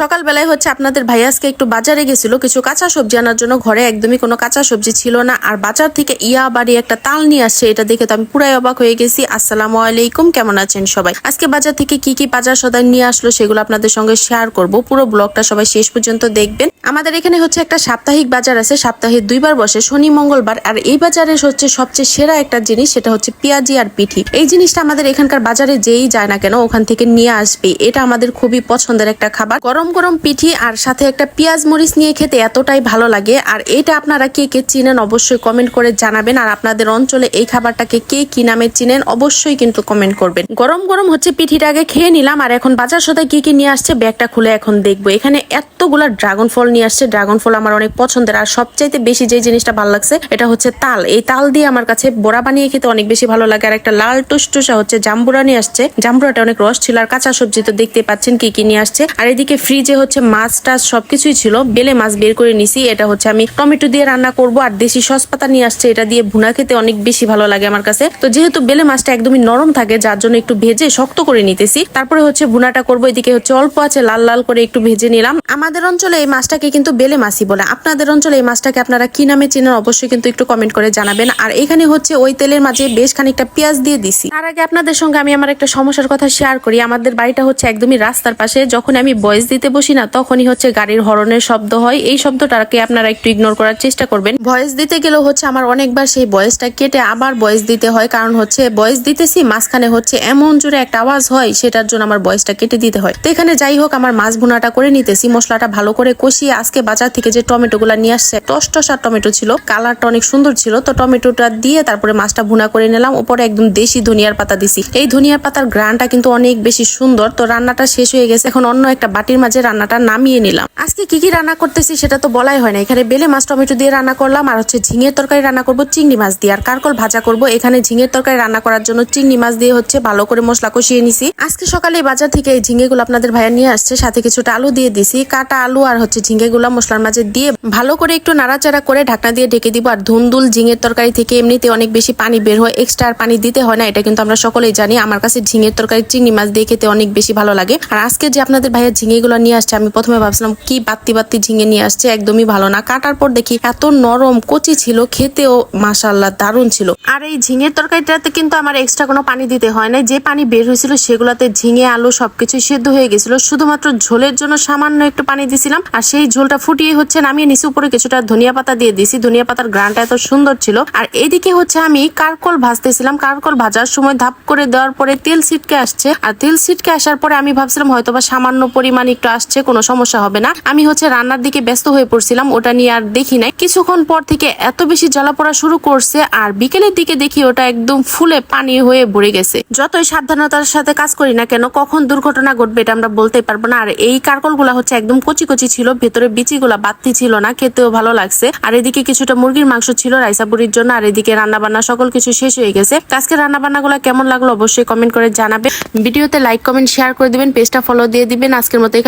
সকালবেলায় হচ্ছে আপনাদের ভাই আজকে একটু বাজারে গেছিল, কিছু কাঁচা সবজি আনার জন্য। ঘরে একদমই কোনো কাঁচা সবজি ছিল না। আর বাজার থেকে ইয়া বাড়ি একটা তাল নিয়ে আসছে, এটা দেখে তো আমি পুরাই অবাক হয়ে গেছি। আসসালামু আলাইকুম, কেমন আছেন সবাই? আজকে বাজার থেকে কি কি বাজার সদাই নিয়ে আসলো সেগুলো আপনাদের সঙ্গে শেয়ার করব। পুরো ব্লগটা সবাই শেষ পর্যন্ত দেখবেন। আমাদের এখানে হচ্ছে একটা সাপ্তাহিক বাজার আছে, সপ্তাহে দুইবার বসে, শনি, মঙ্গলবার। আর এই বাজারে হচ্ছে সবচেয়ে সেরা একটা জিনিস, সেটা হচ্ছে পেঁয়াজি আর পিঠি। এই জিনিসটা আমাদের এখানকার বাজারে যেই যায় না কেন, ওখান থেকে নিয়ে আসবে এটা আমাদের খুবই পছন্দের একটা খাবার। গরম গরম গরম পিঠি আর সাথে একটা পেঁয়াজ মরিচ নিয়ে খেতে এতটাই ভালো লাগে। আর এটা আপনারা কে কে চিনেন অবশ্যই কমেন্ট করে জানাবেন। আর আপনাদের অঞ্চলে এই খাবারটাকে কে কি নামে চিনেন অবশ্যই কিন্তু কমেন্ট করবেন। গরম গরম হচ্ছে পিঠিটা আগে খেয়ে নিলাম। আর এখন বাজার সদায় কি কি নিয়ে আসছে ব্যাগটা খুলে এখন দেখব। এখানে এতগুলা ড্রাগন ফল নিয়ে আসছে। ড্রাগন ফল আমার অনেক পছন্দের। আর সবচাইতে বেশি যে জিনিসটা ভালো লাগছে, এটা হচ্ছে তাল। এই তাল দিয়ে আমার কাছে বড়া বানিয়ে খেতে অনেক বেশি ভালো লাগে। আর একটা লাল টুসটুসা হচ্ছে জাম্বুরা নিয়ে আসছে। জাম্বুরাটা অনেক রস ছিল। আর কাঁচা সবজি তো দেখতে পাচ্ছেন কি কি নিয়ে আসছে। আর এদিকে ফ্রিজে হচ্ছে মাছ, টাছ সবকিছুই ছিল, বেলে মাছ বের করে নিছি। এটা হচ্ছে আমি টমেটো দিয়ে রান্না করব আর দেশি সস পাতা নিয়ে আসছে। এটা দিয়ে ভুনা খেতে অনেক বেশি ভালো লাগে আমার কাছে। তো যেহেতু বেলে মাছটা একদমই নরম থাকে, যার জন্য একটু ভেজে শক্ত করে নিতেছি। তারপরে হচ্ছে ভুনাটা করব, এদিকে হচ্ছে অল্প আছে, লাল লাল করে একটু ভেজে নিলাম। আমাদের অঞ্চলে এই মাছটাকে কিন্তু বেলে মাছই বলে। আপনাদের অঞ্চলে এই মাছটাকে আপনারা কি নামে চেনেন, অবশ্যই কিন্তু একটু কমেন্ট করে জানাবেন। আর এখানে হচ্ছে ওই তেলের মাঝে বেশ খানিকটা পেঁয়াজ দিয়ে দিছি। তার আগে আপনাদের সঙ্গে আমি আমার একটা সমস্যার কথা শেয়ার করি। আমাদের বাড়িটা হচ্ছে একদমই রাস্তার পাশে। যখন আমি ভয়েস দিতে বসি না, তখনই হচ্ছে গাড়ির হরনের শব্দ হয়। এই শব্দটাকে আপনারা একটু ইগনোর করার চেষ্টা করবেন। ভয়েস দিতে গেলেও হচ্ছে আমার অনেকবার সেই ভয়েসটা কেটে আবার ভয়েস দিতে হয়, কারণ হচ্ছে ভয়েস দিতেছি, মাঝখানে হচ্ছে এমন জোরে একটা আওয়াজ হয়, সেটার জন্য আমার ভয়েসটা কেটে দিতে হয়। তো এখানে যাই হোক, আমার মাছ ভুনাটা করে নিতেছি, মশলাটা ভালো করে কষিয়ে আজকে বাজার থেকে যে টমেটো গুলা নিয়ে আসছে টস টসার টমেটো ছিল, কালারটা অনেক সুন্দর ছিল, তো টমেটোটা দিয়ে তারপরে মাছটা ভুনা করে নিলাম উপরে একদম দেশি ধনিয়ার পাতা দিছি। এই ধনিয়ার পাতার গ্রানটা কিন্তু অনেক বেশি সুন্দর, তো রান্নাটা শেষ হয়ে গেছে, এখন অন্য একটা বাটির মাঝে রান্নাটা নামিয়ে নিলাম। আজকে কি কি রান্না করতেছি সেটা তো বলাই হয় না। এখানে বেলে মাছ, টমেটো দিয়ে রান্না করলাম আর হচ্ছে ঝিঙের তরকারি রান্না করব চিংড়ি মাছ দিয়ে। আর কারকল ভাজা করব। এখানে ঝিঙের তরকারি রান্না করার জন্য চিংড়ি মাছ দিয়ে হচ্ছে ভালো করে মশলা কষিয়ে নিছি। আজকে সকালে বাজার থেকে এই ঝিঙেগুলো আপনাদের ভাইয়া নিয়ে আসছে। সাথে কিছুটা আলু দিয়ে দিছি, কাটা আলু আর হচ্ছে ঝিঙেগুলো মশলার মাঝে দিয়ে ভালো করে একটু নাড়াচাড়া করে ঢাকনা দিয়ে ঢেকে দিব। আর ধুন্দুল ঝিঙের তরকারি থেকে এমনিতে অনেক বেশি পানি বের হয়। এক্সট্রা আর পানি দিতে হয় না, এটা কিন্তু আমরা সকলেই জানি। আমার কাছে ঝিঙের তরকারি চিংড়ি মাছ দিয়ে খেতে অনেক বেশি ভালো লাগে। আর আজকে যে আপনাদের ভাইয়া ঝিঙেগুলো নিয়ে আসছে, আমি প্রথমে ভাবছিলাম, কি বাত্তি বাত্তি ঝিঙে নিয়ে আসছে, একদমই ভালো না। কাটার পর দেখি এত নরম কচি ছিল, খেতেও মাসাল্লাহ দারুণ ছিল। আর এই ঝিঙের তরকারিটাতে কিন্তু আমার এক্সট্রা কোনো পানি দিতে হয় না যে পানি বের হয়েছিল সেগুলোতে ঝিঙে, আলু সবকিছু সেদ্ধ হয়ে গেছিল। শুধুমাত্র ঝোলের জন্য সামান্য একটু পানি দিছিলাম, আর সেই ঝোলটা ফুটিয়ে হচ্ছে নামিয়ে নিচে উপরে কিছুটা ধনিয়া পাতা দিয়ে দিছি ধনিয়া পাতার গ্রানটা এত সুন্দর ছিল। আর এদিকে হচ্ছে আমি কারকল ভাজতেছিলাম। কারকল ভাজার সময় ধাপ করে দেওয়ার পরে তেল ছিটকে আসছে। আর তেল ছিটকে আসার পরে আমি ভাবছিলাম হয়তো বা সামান্য পরিমাণ একটু আসছে, কোনো সমস্যা হবে না। আমি হচ্ছে রান্নার দিকে ব্যস্ত হয়ে পড়ছিলাম, ওটা নিয়ে আর দেখি নাই। কিছুক্ষণ পর থেকে এত বেশি জ্বালা পড়া শুরু করছে, আর বিকেলের দিকে দেখি ওটা একদম ফুলে পানি হয়ে ভরে গেছে। যতই সাবধানতার সাথে কাজ করি না কেন, কখন দুর্ঘটনা ঘটবে এটা আমরা বলতে পারব না। আর এই কারকলগুলা হচ্ছে একদম কচি কচি ছিল, ভেতরে বিচি গুলা বাত্তি ছিল না, খেতেও ভালো লাগছে। আর এদিকে কিছুটা মুরগির মাংস ছিল রাইসাপুরির জন্য, আর এদিকে রান্না বান্না সকল কিছু শেষ হয়ে গেছে। আজকে রান্না বান্না গুলা কেমন লাগল অবশ্যই কমেন্ট করে জানাবে ভিডিওতে লাইক, কমেন্ট, শেয়ার করে দিবেন, পেজটা ফলো দিয়ে দিবেন। আজকের মতো